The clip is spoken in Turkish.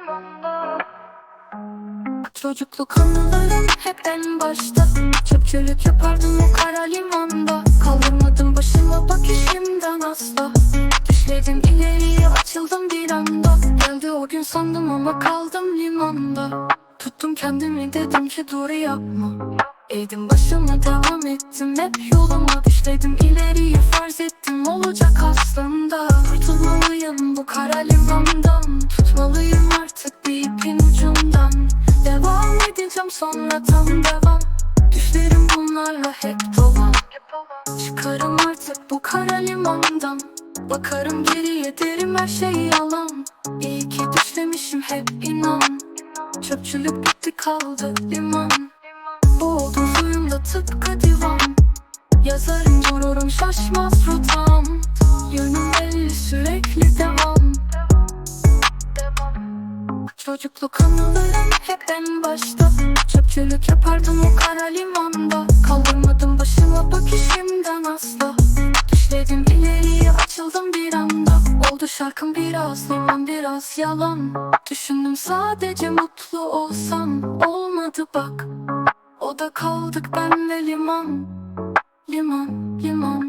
Limanda Çocukluk anılarım hep en başta Çöpçülük yapardım o kara limanda. Kaldırmadım başıma bak işimden asla. Düşledim ileriye açıldım bir anda. Geldi o gün sandım ama kaldım limanda Tuttum kendimi dedim ki dur yapma. Eğdim başımı devam ettim. Hep yoluma Düşledim ileriye farz ettim. Olacak aslında. Kurtulmalıyım bu kara limandan. Tutmalıyım artık bir ipin ucundan. Devam edeceğim sonra tam devam. Düşlerim bunlarla hep dolan. Çıkarım artık bu kara limandan. Bakarım geriye derim her şey yalan. İyi ki düşlemişim hep inan Çöpçülük bitti kaldı liman. Boğuldum suyumda tıpkı divan. Yazarım gururum şaşmaz rotam Yönüm belli sürekli devam. Çocukluk anılarım hep en başta. Çöpçülük yapardım o kara limanda. Kaldırmadım başıma bak işimden asla şarkım biraz liman biraz yalan. Düşündüm sadece mutlu olsam Olmadı bak. O da kaldık ben ve Liman, liman, liman